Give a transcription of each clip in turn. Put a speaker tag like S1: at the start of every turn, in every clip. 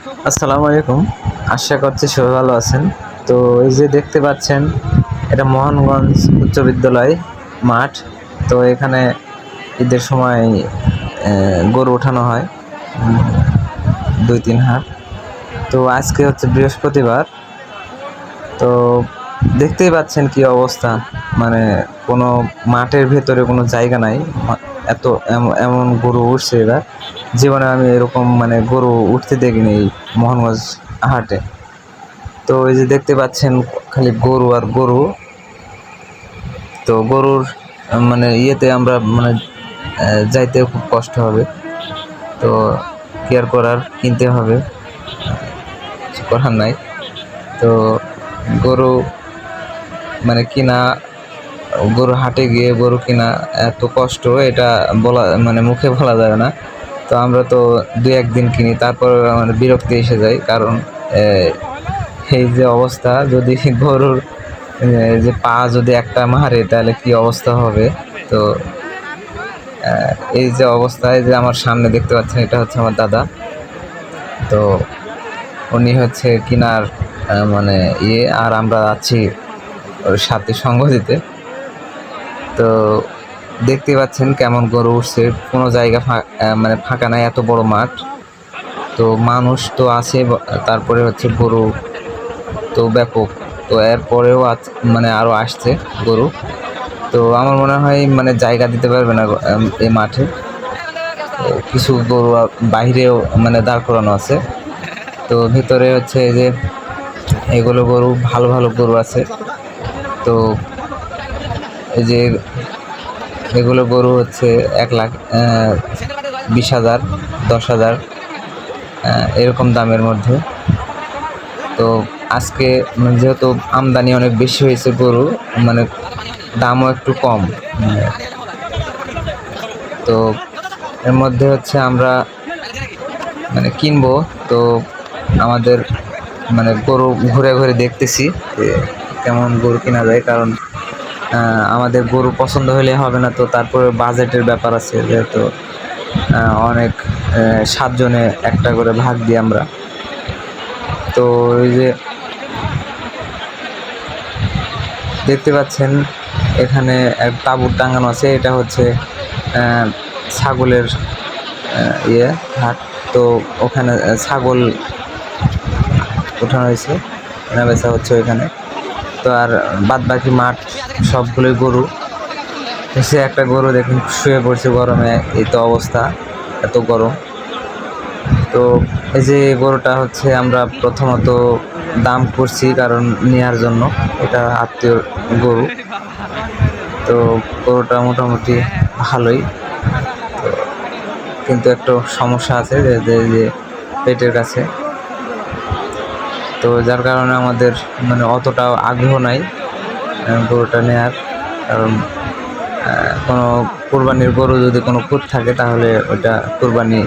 S1: আসসালামু আলাইকুম। আশা করছি সবাই ভালো আছেন। তো এই যে দেখতে পাচ্ছেন, এটা মোহনগঞ্জ উচ্চ বিদ্যালয় মাঠ। তো এখানে ঈদের সময় গরু ওঠানো হয়, দুই, তিন হাট তো আজকে হচ্ছে বৃহস্পতিবার। তো দেখতেই পাচ্ছেন কি অবস্থা। মানে কোনো মাঠের ভেতরে কোনো জায়গা নাই। এত এম- এমন গরু উঠছে এবার জীবনে আমি এরকম মানে গরু উঠতে দেখিনি এই মোহনগঞ্জ হাটে। তো এই যে দেখতে পাচ্ছেন খালি গরু আর গরু। তো গরুর মানে ইয়েতে আমরা মানে যাইতে খুব কষ্ট হবে। তো কেয়ার করার, কিনতে হবে। করার নাই। তো গরু মানে কিনা গরু হাটে গিয়ে গরু কিনা এত কষ্ট, এটা বলা মানে মুখে বলা যাবে না। তো আমরা তো দুই একদিন কিনি, তারপর মানে বিরক্তি এসে যায়, কারণ এই যে অবস্থা, যদি গরুর যে পা যদি একটা মারে, তাহলে কি অবস্থা হবে? তো এই যে অবস্থা, এই যে আমার সামনে দেখতে পাচ্ছেন, এটা হচ্ছে আমার দাদা। তো উনি হচ্ছে কিনার মানে ইয়ে আর আমরা আছি ওর সাথে সঙ্গ দিতে। তো দেখতে পাচ্ছেন কেমন গরু উঠছে। কোনো জায়গা মানে ফাঁকা নাই, এত বড় মাঠ। তো মানুষ তো আছে তারপরে হচ্ছে গরু তো ব্যাপক। তো এরপরেও মানে আরও আসছে গরু। তো আমার মনে হয় মানে জায়গা দিতে পারবে না এই মাঠে। কিছু গরু বাইরেও মানে দাঁড় করানো আছে। তো ভিতরে হচ্ছে এই যে, এগুলো গরু, ভালো ভালো গরু আছে। তো যে এগুলো গরু হচ্ছে এক লাখ বিশ হাজার, দশ হাজার এরকম দামের মধ্যে। তো আজকে মানে যেহেতু আমদানি অনেক বেশি হয়েছে গরু মানে দামও একটু কম। তো এর মধ্যে হচ্ছে আমরা মানে কিনবো। তো আমাদের মানে গরু ঘুরে ঘুরে দেখতেছি কেমন গরু কেনা যায়, কারণ আমাদের গরু পছন্দ হলে হবে না তো, তারপরে বাজেটের ব্যাপার আছে যেহেতু অনেক সাতজনে একটা করে ভাগ দিই আমরা। তো ওই যে দেখতে পাচ্ছেন, এখানে এক তাঁবুর টাঙানো আছে, এটা হচ্ছে ছাগলের ইয়ে হাট। তো ওখানে ছাগল ওঠানো হয়েছে কেনা বেচা হচ্ছে ওইখানে। তো আর বাদ বাকি মাঠ সবগুলোই গরু। সে একটা গরু দেখুন, শুয়ে পড়ছে গরমে, এই তো অবস্থা, এত গরম। তো এই যে গরুটা হচ্ছে আমরা প্রথমত দাম করছি কারণ নেওয়ার জন্য, এটা আত্মীয় গরু। তো গরুটা মোটামুটি ভালোই। কিন্তু একটু সমস্যা আছে যে পেটের কাছে। তো যার কারণে আমাদের মানে অতটা আগ্রহ নাই। গরুটা নেয়ার। কারণ কোনো কোরবানির গরু যদি কোনো খুঁত থাকে তাহলে ওটা কোরবানি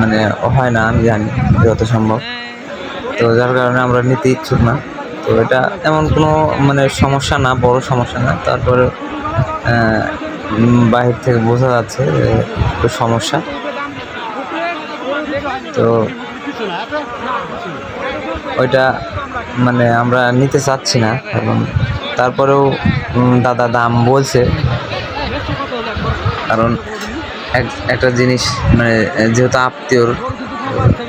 S1: মানে হয় না, আমি জানি যত সম্ভব। তো যার কারণে আমরা নিতে ইচ্ছুক না। তো এটা এমন কোনো মানে সমস্যা না, বড় সমস্যা না। তারপরে বাহির থেকে বোঝা যাচ্ছে একটু সমস্যা। তো ওইটা মানে আমরা নিতে চাচ্ছি না। এবং তারপরেও দাদা দাম বলছে। কারণ এক, একটা জিনিস মানে যেহেতু আত্মীয়র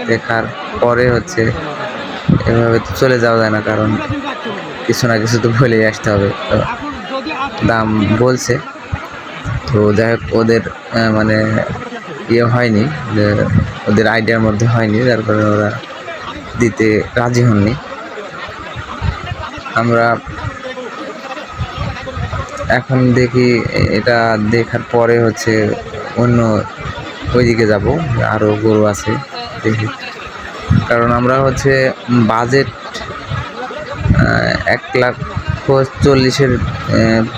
S1: দেখার পরে হচ্ছে, এভাবে তো চলে যাওয়া যায় না, কারণ কিছু না কিছু তো বলেই আসতে হবে। দাম বলছে। তো যাই হোক, ওদের মানে ইয়ে হয়নি ওদের আইডিয়ার মধ্যে হয়নি, যার কারণে ওরা দিতে রাজি হননি। আমরা এখন দেখি এটা দেখার পরে হচ্ছে অন্য ওইদিকে যাব আরও গরু আছে, দেখি। কারণ আমরা হচ্ছে বাজেট এক লাখ চল্লিশের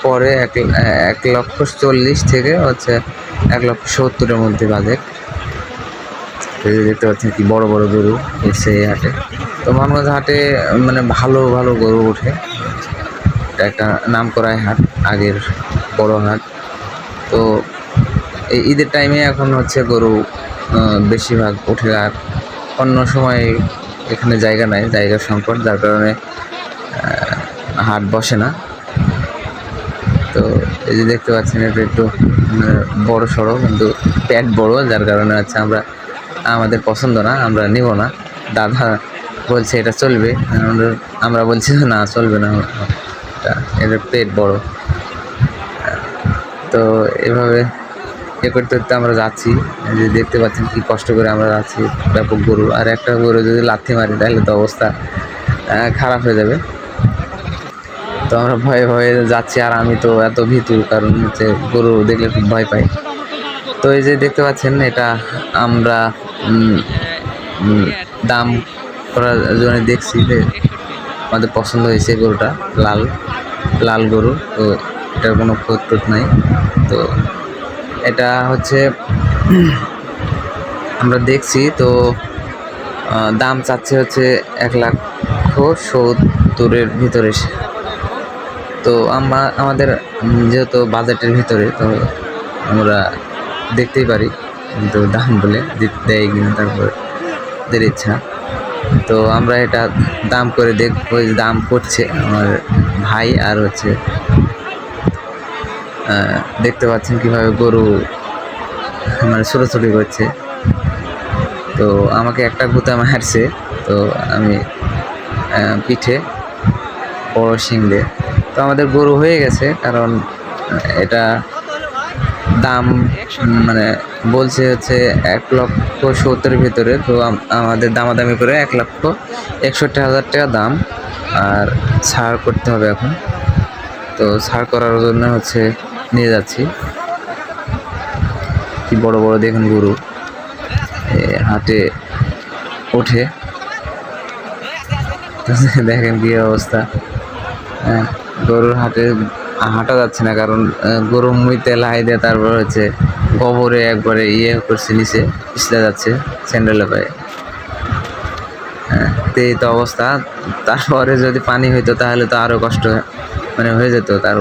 S1: পরে এক এক লক্ষ চল্লিশ থেকে হচ্ছে এক লক্ষ সত্তরের মধ্যে বাজেট। দেখতে পাচ্ছেন কি বড় বড় গরু এসে এই হাটে। তো মানুষ হাটে মানে ভালো ভালো গরু ওঠে। এটা একটা নাম করায় হাট আগের বড় হাট। তো এই ঈদের টাইমে এখন হচ্ছে গরু বেশিরভাগ ওঠে আর অন্য সময় এখানে জায়গা নাই জায়গার সংকট যার কারণে হাট বসে না। তো এই যে দেখতে পাচ্ছেন এটা একটু মানে, বড় সড়ো কিন্তু প্যাট বড় যার কারণে হচ্ছে আমরা আমাদের পছন্দ না আমরা নিব না। দাদা বলছে এটা চলবে। আমরা- বলছি না চলবে না। এটা এটার পেট বড়। তো এভাবে এ করতে করতে আমরা যাচ্ছি যে দেখতে পাচ্ছেন কি কষ্ট করে আমরা যাচ্ছি, ব্যাপক গরু। আর একটা গরু যদি লাথি মারি, তাহলে তো অবস্থা খারাপ হয়ে যাবে। তো আমরা ভয়ে ভয়ে যাচ্ছি, আর আমি তো এত ভীতু, কারণ হচ্ছে গরু দেখলে খুব ভয় পাই। তো এই যে দেখতে পাচ্ছেন, এটা আমরা দাম করার জন্য দেখছি যে আমাদের পছন্দ হয়েছে গরুটা, লাল লাল গরু, তো এটার কোনো খোঁজ টোট নাই। তো এটা হচ্ছে, আমরা দেখছি, তো দাম চাচ্ছে হচ্ছে এক লাখ সত্তরের ভিতরে। তো আমরা, আমাদের যেহেতু বাজেটের ভিতরে, তো আমরা দেখতেই পারি, কিন্তু দাম বলে দেয় কিনা, তারপর দের ইচ্ছা। তো আমরা এটা দাম করে দেখব দাম করছে আমার ভাই আর হচ্ছে দেখতে পাচ্ছেন কীভাবে গরু মানে ছোটাছুটি করছে। তো আমাকে একটা গুতা মারছে, তো আমি পিঠে, বড় শিংড়ে তো আমাদের গরু হয়ে গেছে, কারণ এটা দাম মানে বলছে হচ্ছে এক লক্ষ সত্তরের ভিতরে তো আমাদের দামাদামি করে এক লক্ষ একষট্টি হাজার টাকা দাম। আর ছাড় করতে হবে এখন। তো ছাড় করার জন্য হচ্ছে নিয়ে যাচ্ছি। কি বড় বড় দেখুন গরু। হাটে ওঠে। দেখেন কি অবস্থা। হ্যাঁ, গরুর হাটে হাঁটা যাচ্ছে না কারণ গরু মুইতে লাই দিয়ে তারপর হচ্ছে গোবরে একবারে ইয়ে করছে নিচে পিছলে যাচ্ছে স্যান্ডেলে পায়ে। হ্যাঁ, তো এই তো অবস্থা। তারপরে যদি পানি হইতো তাহলে তো আরও কষ্ট মানে হয়ে যেত। তার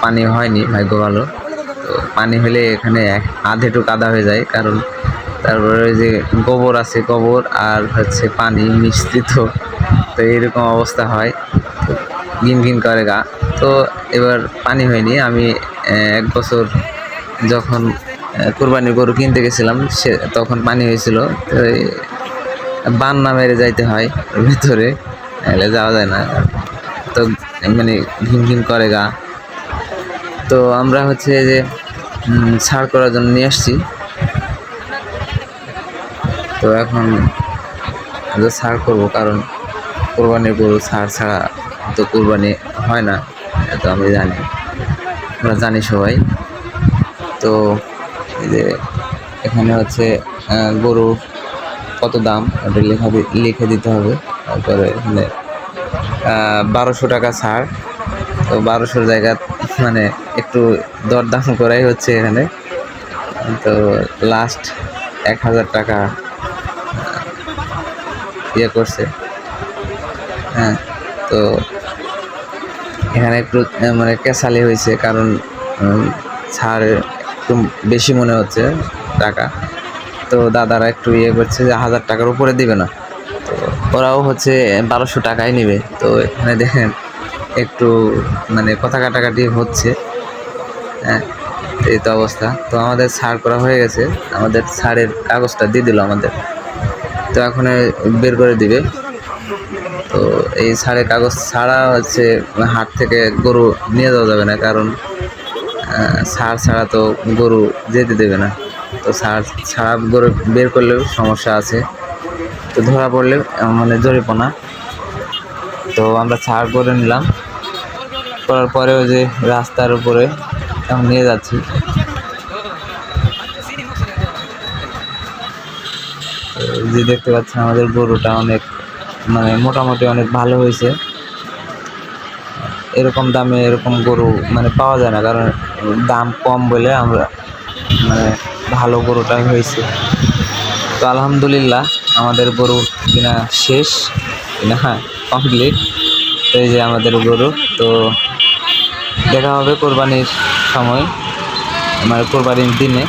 S1: পানি হয়নি ভাগ্য ভালো। তো পানি হলে এখানে এক- আধেটু কাদা হয়ে যায় কারণ তারপরে ওই যে গোবর আছে গোবর আর হচ্ছে পানি মিশ্রিত। তো এরকম অবস্থা হয়। ঘিন ঘিন করে গা। তো এবার পানি হয়নি। আমি এক বছর যখন কোরবানির গরু কিনতে গেছিলাম, সে তখন পানি হয়েছিল, তো এই বান্না মেরে যাইতে হয় ভেতরে নাহলে যাওয়া যায় না। তো মানে ঘিন ঘিন করে গা। তো আমরা হচ্ছে যে ছাড় করার জন্য নিয়ে আসছি। তো এখন ছাড় করব, কারণ কোরবানির গরু ছাড় ছাড়া তো কোরবানি হয় না তো আমি জানি। আমরা জানি সবাই। তো এই যে এখানে হচ্ছে আহ, গরু কত দাম? ওটা লেখা লিখে দিতে হবে। তারপরে এখানে বারোশো টাকা ছাড়। তো বারোশোর জায়গা মানে একটু দরদাম করাই হচ্ছে এখানে। তো লাস্ট এক হাজার টাকা ইয়ে করছে। হ্যাঁ তো এখানে একটু মানে ক্যাসালি হয়েছে কারণ ছাড় একটু বেশি মনে হচ্ছে টাকা। তো দাদারা একটু ইয়ে করছে যে হাজার টাকার উপরে দিবে না। তো ওরাও হচ্ছে বারোশো টাকাই নেবে। তো এখানে দেখেন একটু মানে কথা কাটাকাটি হচ্ছে। হ্যাঁ এই তো অবস্থা। তো আমাদের ছাড় করা হয়ে গেছে। আমাদের ছাড়ের কাগজটা দিয়ে দিল আমাদের। তো এখন বের করে দিবে। তো এই ছাড়ের কাগজ ছাড়া হচ্ছে হাট থেকে গরু নিয়ে যাওয়া যাবে না। কারণ আহ, ছাড় তো গরু যেতে দেবে না। তো সার ছাড়া গরু বের করলেও সমস্যা আছে। তো ধরা পড়লে মানে জরিপনা তো আমরা ছাড় করে নিলাম। করার পরে ওই যে রাস্তার উপরে এখন নিয়ে যাচ্ছি। যে দেখতে পাচ্ছেন আমাদের গরুটা অনেক মানে মোটামুটি অনেক ভালো হয়েছে। এরকম দামে এরকম গরু মানে পাওয়া যায় না। কারণ দাম কম বলে আমরা মানে ভালো গরুটাই হয়েছে। তো আলহামদুলিল্লাহ আমাদের গরু কিনা শেষ, কিনা হ্যাঁ কমপ্লিট তো এই যে আমাদের গরু, তো দেখা হবে কোরবানির সময় আমার কোরবানির দিনে।